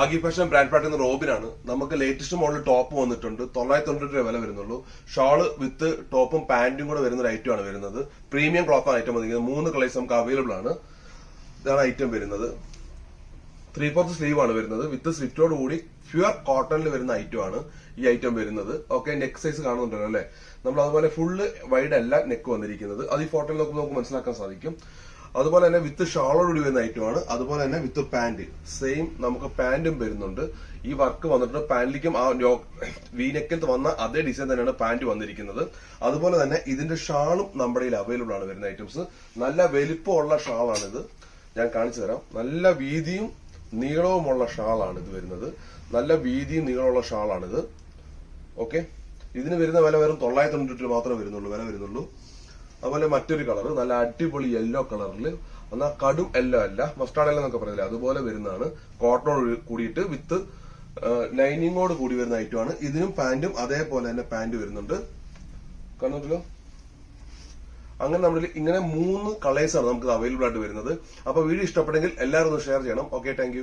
Aghi fashion brand പാർട്ടിൽ റോബിനാണ് നമുക്ക് latest model top വന്നിട്ടുണ്ട്. തൊള്ളായിരത്തി തൊണ്ണൂറ്റി രൂപ വില വരുന്നുള്ളൂ. ഷാൾ വിത്ത് ടോപ്പും പാന്റും കൂടെ വരുന്ന ഒരു ഐറ്റം ആണ് വരുന്നത്. പ്രീമിയം ക്ലോത്ത് ആണ് ഐറ്റം വന്നിരിക്കുന്നത്. മൂന്ന് കളേഴ്സ് നമുക്ക് അവൈലബിൾ ആണ്. ഇതാണ് ഐറ്റം വരുന്നത്. ത്രീ ഫോർത്ത് സ്ലീവ് ആണ് വരുന്നത്. വിത്ത് സ്ലിറ്റോട് കൂടി പ്യുവർ കോട്ടണിൽ വരുന്ന ഐറ്റം ആണ് ഈ ഐറ്റം വരുന്നത്. ഓക്കെ നെക്ക് സൈസ് കാണുന്നുണ്ടല്ലോ അല്ലെ? നമ്മൾ അതുപോലെ ഫുള്ള് വൈഡ് അല്ല നെക്ക് വന്നിരിക്കുന്നത്. അത് ഈ ഫോട്ടോയിൽ നോക്കുമ്പോൾ നമുക്ക് മനസ്സിലാക്കാൻ സാധിക്കും. അതുപോലെ തന്നെ വിത്ത് ഷാളോട് കൂടി വരുന്ന ഐറ്റം ആണ്. അതുപോലെ തന്നെ വിത്ത് പാന്റ് സെയിം നമുക്ക് പാന്റും വരുന്നുണ്ട്. ഈ വർക്ക് വന്നിട്ടുണ്ട്. പാന്റിലേക്കും ആ വീനക്കിൽ വന്ന അതേ ഡിസൈൻ തന്നെയാണ് പാന്റ് വന്നിരിക്കുന്നത്. അതുപോലെ തന്നെ ഇതിന്റെ ഷാളും നമ്മുടെ കയ്യിൽ അവൈലബിൾ ആണ് വരുന്ന ഐറ്റംസ് നല്ല വലിപ്പമുള്ള ഷാളാണിത്. ഞാൻ കാണിച്ചു തരാം. നല്ല വീതിയും നീളവുമുള്ള ഷാളാണ് ഇത് വരുന്നത്. നല്ല വീതിയും നീളമുള്ള ഷാളാണിത്. ഓക്കെ ഇതിന് വരുന്ന വില വെറും തൊള്ളായിരത്തി തൊണ്ണൂറ്റി മാത്രമേ വരുന്നുള്ളൂ. വില വരുന്നുള്ളൂ. അതുപോലെ മറ്റൊരു കളർ നല്ല അടിപൊളി യെല്ലോ കളറിൽ എന്നാൽ കടും യെല്ലോ അല്ല മസ്റ്റാർഡ് യെല്ലോ എന്നൊക്കെ പറയില്ല അതുപോലെ വരുന്നതാണ്. കോട്ടണോട് കൂടിയിട്ട് വിത്ത് ലൈനിങ്ങോട് കൂടി വരുന്ന ഐറ്റമാണ് ഇതിനും പാന്റും അതേപോലെ തന്നെ പാന്റ് വരുന്നുണ്ട്. കണ്ടോ അങ്ങനെ നമ്മുടെ ഇങ്ങനെ മൂന്ന് കളേഴ്സ് ആണ് നമുക്ക് അവൈലബിൾ ആയിട്ട് വരുന്നത്. അപ്പൊ വീഡിയോ ഇഷ്ടപ്പെട്ടെങ്കിൽ എല്ലാവരും ഒന്ന് ഷെയർ ചെയ്യണം. Okay thank